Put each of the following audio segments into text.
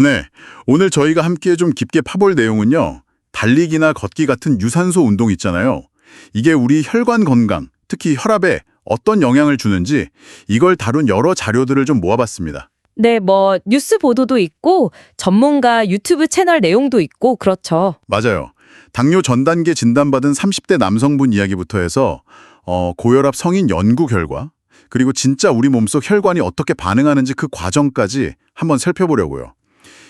네, 오늘 저희가 함께 좀 깊게 파볼 내용은요. 달리기나 걷기 같은 유산소 운동 있잖아요. 이게 우리 혈관 건강, 특히 혈압에 어떤 영향을 주는지 이걸 다룬 여러 자료들을 좀 모아봤습니다. 네, 뭐 뉴스 보도도 있고 전문가 유튜브 채널 내용도 있고 그렇죠. 맞아요. 당뇨 전 단계 진단받은 30대 남성분 이야기부터 해서 어, 고혈압 성인 연구 결과 그리고 진짜 우리 몸속 혈관이 어떻게 반응하는지 그 과정까지 한번 살펴보려고요.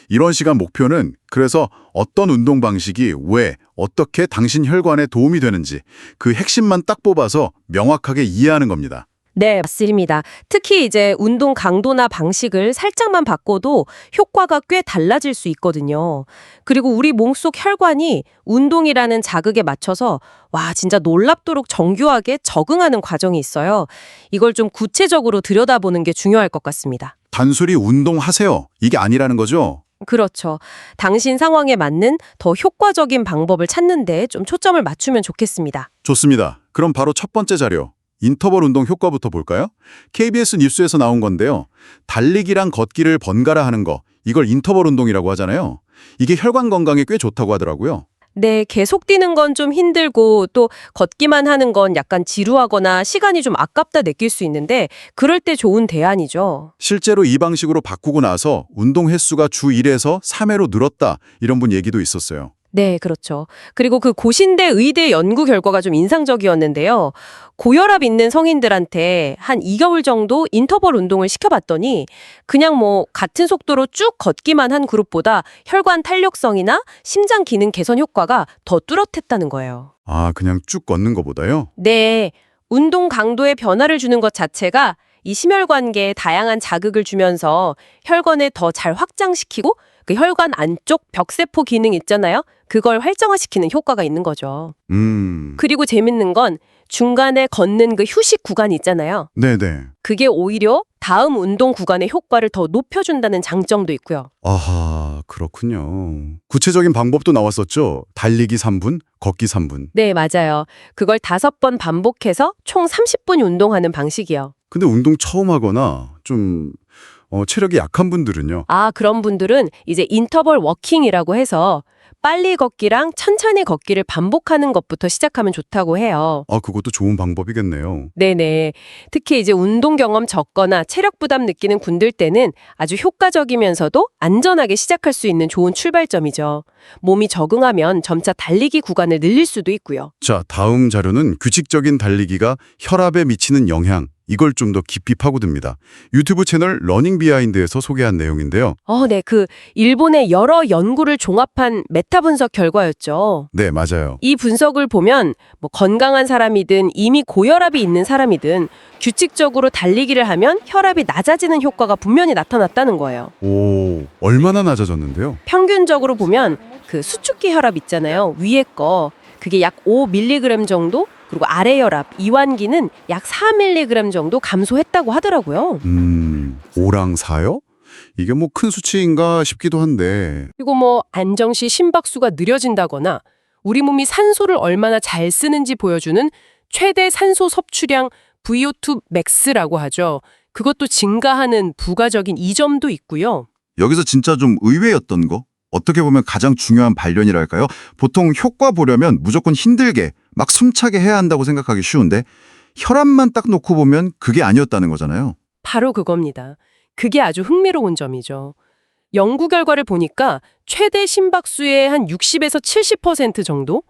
이런 시간 목표는 그래서 어떤 운동 방식이 왜 어떻게 당신 혈관에 도움이 되는지 그 핵심만 딱 뽑아서 명확하게 이해하는 겁니다. 네, 맞습니다. 특히 이제 운동 강도나 방식을 살짝만 바꿔도 효과가 꽤 달라질 수 있거든요. 그리고 우리 몸속 혈관이 운동이라는 자극에 맞춰서 와, 진짜 놀랍도록 정교하게 적응하는 과정이 있어요. 이걸 좀 구체적으로 들여다보는 게 중요할 것 같습니다. 단순히 운동하세요. 이게 아니라는 거죠. 그렇죠. 당신 상황에 맞는 더 효과적인 방법을 찾는데 좀 초점을 맞추면 좋겠습니다. 좋습니다. 그럼 바로 첫 번째 자료. 인터벌 운동 효과부터 볼까요? KBS 뉴스에서 나온 건데요. 달리기랑 걷기를 번갈아 하는 거, 이걸 인터벌 운동이라고 하잖아요. 이게 혈관 건강에 꽤 좋다고 하더라고요. 네, 계속 뛰는 건 좀 힘들고 또 걷기만 하는 건 약간 지루하거나 시간이 좀 아깝다 느낄 수 있는데 그럴 때 좋은 대안이죠. 실제로 이 방식으로 바꾸고 나서 운동 횟수가 주 1에서 3회로 늘었다. 이런 분 얘기도 있었어요. 네, 그렇죠. 그리고 그 고신대 의대 연구 결과가 좀 인상적이었는데요. 고혈압 있는 성인들한테 한 2개월 정도 인터벌 운동을 시켜봤더니 그냥 뭐 같은 속도로 쭉 걷기만 한 그룹보다 혈관 탄력성이나 심장 기능 개선 효과가 더 뚜렷했다는 거예요. 아, 그냥 쭉 걷는 것보다요? 네, 운동 강도에 변화를 주는 것 자체가 이 심혈관계에 다양한 자극을 주면서 혈관을 더잘 확장시키고 그 혈관 안쪽 벽세포 기능 있잖아요. 그걸 활성화시키는 효과가 있는 거죠. 음, 그리고 재밌는 건 중간에 걷는 그 휴식 구간 있잖아요. 네네. 그게 오히려 다음 운동 구간의 효과를 더 높여준다는 장점도 있고요. 아하, 그렇군요. 구체적인 방법도 나왔었죠. 달리기 3분, 걷기 3분. 네, 맞아요. 그걸 다섯 번 반복해서 총 30분 운동하는 방식이요. 근데 운동 처음 하거나 좀 어, 체력이 약한 분들은요. 아, 그런 분들은 이제 인터벌 워킹이라고 해서 빨리 걷기랑 천천히 걷기를 반복하는 것부터 시작하면 좋다고 해요. 아, 그것도 좋은 방법이겠네요. 네네. 특히 이제 운동 경험 적거나 체력 부담 느끼는 군들 때는 아주 효과적이면서도 안전하게 시작할 수 있는 좋은 출발점이죠. 몸이 적응하면 점차 달리기 구간을 늘릴 수도 있고요. 자, 다음 자료는 규칙적인 달리기가 혈압에 미치는 영향. 이걸 좀 더 깊이 파고듭니다. 유튜브 채널 러닝 비하인드에서 소개한 내용인데요. 어, 네. 그 일본의 여러 연구를 종합한 메타 분석 결과였죠. 네, 맞아요. 이 분석을 보면 뭐 건강한 사람이든 이미 고혈압이 있는 사람이든 규칙적으로 달리기를 하면 혈압이 낮아지는 효과가 분명히 나타났다는 거예요. 오, 얼마나 낮아졌는데요? 평균적으로 보면 그 수축기 혈압 있잖아요. 위에 거 그게 약 5mg 정도 그리고 아래 혈압 이완기는 약 4mg 정도 감소했다고 하더라고요. 음, 5랑 4요? 이게 뭐 큰 수치인가 싶기도 한데. 그리고 뭐 안정시 심박수가 느려진다거나 우리 몸이 산소를 얼마나 잘 쓰는지 보여주는 최대 산소 섭취량 VO2 max라고 하죠. 그것도 증가하는 부가적인 이점도 있고요. 여기서 진짜 좀 의외였던 거? 어떻게 보면 가장 중요한 발견이랄까요? 보통 효과 보려면 무조건 힘들게, 막 숨차게 해야 한다고 생각하기 쉬운데 혈압만 딱 놓고 보면 그게 아니었다는 거잖아요. 바로 그겁니다. 그게 아주 흥미로운 점이죠. 연구 결과를 보니까 최대 심박수의 한 60에서 70% 정도?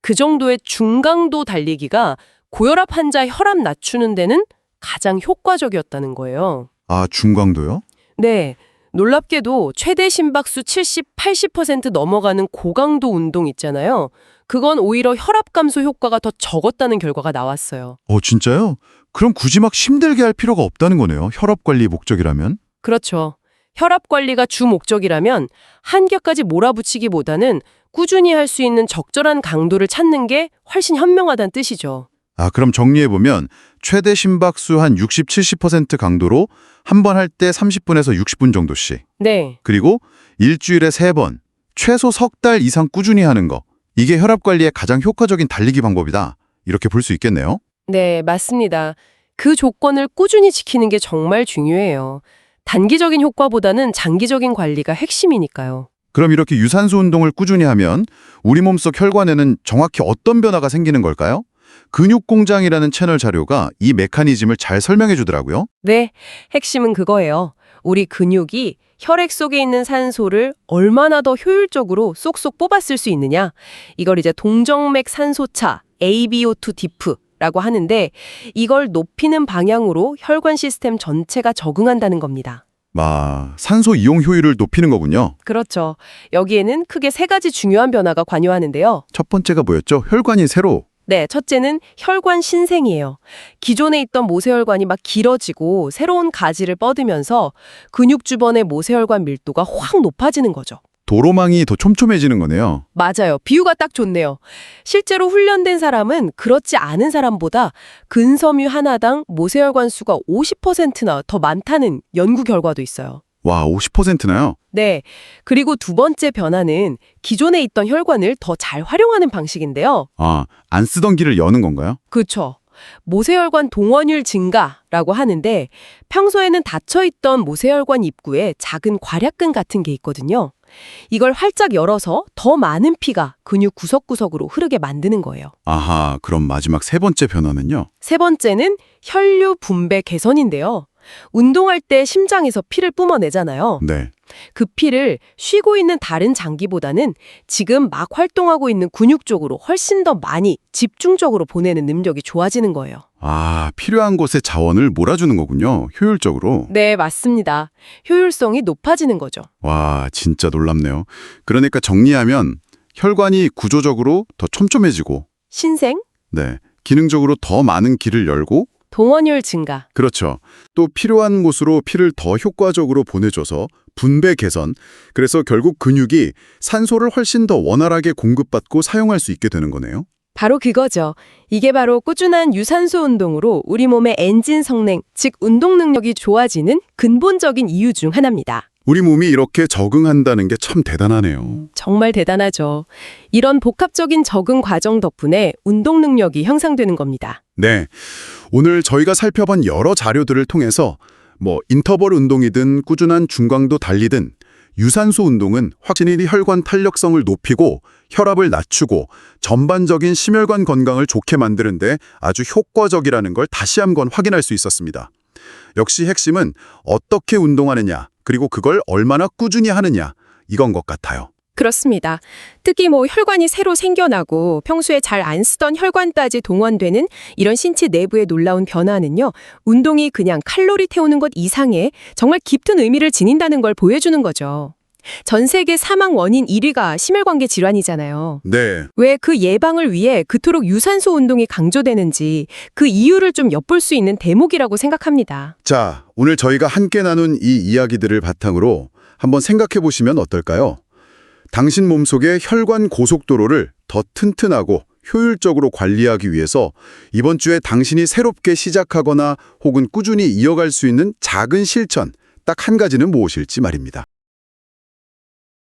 그 정도의 중강도 달리기가 고혈압 환자 혈압 낮추는 데는 가장 효과적이었다는 거예요. 아, 중강도요? 네. 놀랍게도 최대 심박수 70, 80% 넘어가는 고강도 운동 있잖아요. 그건 오히려 혈압 감소 효과가 더 적었다는 결과가 나왔어요. 어, 진짜요? 그럼 굳이 막 힘들게 할 필요가 없다는 거네요. 혈압 관리 목적이라면. 그렇죠. 혈압 관리가 주 목적이라면 한계까지 몰아붙이기보다는 꾸준히 할 수 있는 적절한 강도를 찾는 게 훨씬 현명하다는 뜻이죠. 아, 그럼 정리해보면 최대 심박수 한 60, 70% 강도로 한 번 할 때 30분에서 60분 정도씩. 네. 그리고 일주일에 3번, 최소 석 달 이상 꾸준히 하는 거. 이게 혈압 관리에 가장 효과적인 달리기 방법이다. 이렇게 볼 수 있겠네요. 네, 맞습니다. 그 조건을 꾸준히 지키는 게 정말 중요해요. 단기적인 효과보다는 장기적인 관리가 핵심이니까요. 그럼 이렇게 유산소 운동을 꾸준히 하면 우리 몸속 혈관에는 정확히 어떤 변화가 생기는 걸까요? 근육공장이라는 채널 자료가 이 메커니즘을 잘 설명해 주더라고요. 네, 핵심은 그거예요. 우리 근육이 혈액 속에 있는 산소를 얼마나 더 효율적으로 쏙쏙 뽑았을 수 있느냐. 이걸 이제 동정맥 산소차, ABO2 디프 라고 하는데 이걸 높이는 방향으로 혈관 시스템 전체가 적응한다는 겁니다. 마, 산소 이용 효율을 높이는 거군요. 그렇죠. 여기에는 크게 세 가지 중요한 변화가 관여하는데요. 첫 번째가 뭐였죠? 혈관이 새로. 네, 첫째는 혈관 신생이에요. 기존에 있던 모세혈관이 막 길어지고 새로운 가지를 뻗으면서 근육 주변의 모세혈관 밀도가 확 높아지는 거죠. 도로망이 더 촘촘해지는 거네요. 맞아요. 비유가 딱 좋네요. 실제로 훈련된 사람은 그렇지 않은 사람보다 근섬유 하나당 모세혈관 수가 50%나 더 많다는 연구 결과도 있어요. 와, 50%나요? 네. 그리고 두 번째 변화는 기존에 있던 혈관을 더 잘 활용하는 방식인데요. 아, 안 쓰던 길을 여는 건가요? 그렇죠. 모세혈관 동원율 증가라고 하는데 평소에는 닫혀있던 모세혈관 입구에 작은 괄약근 같은 게 있거든요. 이걸 활짝 열어서 더 많은 피가 근육 구석구석으로 흐르게 만드는 거예요. 아하, 그럼 마지막 세 번째 변화는요? 세 번째는 혈류 분배 개선인데요. 운동할 때 심장에서 피를 뿜어내잖아요. 네. 그 피를 쉬고 있는 다른 장기보다는 지금 막 활동하고 있는 근육 쪽으로 훨씬 더 많이 집중적으로 보내는 능력이 좋아지는 거예요. 아, 필요한 곳에 자원을 몰아주는 거군요. 효율적으로. 네, 맞습니다. 효율성이 높아지는 거죠. 와, 진짜 놀랍네요. 그러니까 정리하면 혈관이 구조적으로 더 촘촘해지고, 신생, 네. 기능적으로 더 많은 길을 열고, 동원율 증가. 그렇죠. 또 필요한 곳으로 피를 더 효과적으로 보내줘서 분배 개선. 그래서 결국 근육이 산소를 훨씬 더 원활하게 공급받고 사용할 수 있게 되는 거네요. 바로 그거죠. 이게 바로 꾸준한 유산소 운동으로 우리 몸의 엔진 성능, 즉 운동 능력이 좋아지는 근본적인 이유 중 하나입니다. 우리 몸이 이렇게 적응한다는 게 참 대단하네요. 정말 대단하죠. 이런 복합적인 적응 과정 덕분에 운동 능력이 향상되는 겁니다. 네. 오늘 저희가 살펴본 여러 자료들을 통해서 뭐 인터벌 운동이든 꾸준한 중강도 달리든 유산소 운동은 확실히 혈관 탄력성을 높이고 혈압을 낮추고 전반적인 심혈관 건강을 좋게 만드는데 아주 효과적이라는 걸 다시 한번 확인할 수 있었습니다. 역시 핵심은 어떻게 운동하느냐, 그리고 그걸 얼마나 꾸준히 하느냐, 이건 것 같아요. 그렇습니다. 특히 뭐 혈관이 새로 생겨나고 평소에 잘 안 쓰던 혈관까지 동원되는 이런 신체 내부의 놀라운 변화는요. 운동이 그냥 칼로리 태우는 것 이상의 정말 깊은 의미를 지닌다는 걸 보여주는 거죠. 전 세계 사망 원인 1위가 심혈관계 질환이잖아요. 네. 왜 그 예방을 위해 그토록 유산소 운동이 강조되는지 그 이유를 좀 엿볼 수 있는 대목이라고 생각합니다. 자, 오늘 저희가 함께 나눈 이 이야기들을 바탕으로 한번 생각해 보시면 어떨까요? 당신 몸속의 혈관 고속도로를 더 튼튼하고 효율적으로 관리하기 위해서 이번 주에 당신이 새롭게 시작하거나 혹은 꾸준히 이어갈 수 있는 작은 실천 딱 한 가지는 무엇일지 말입니다.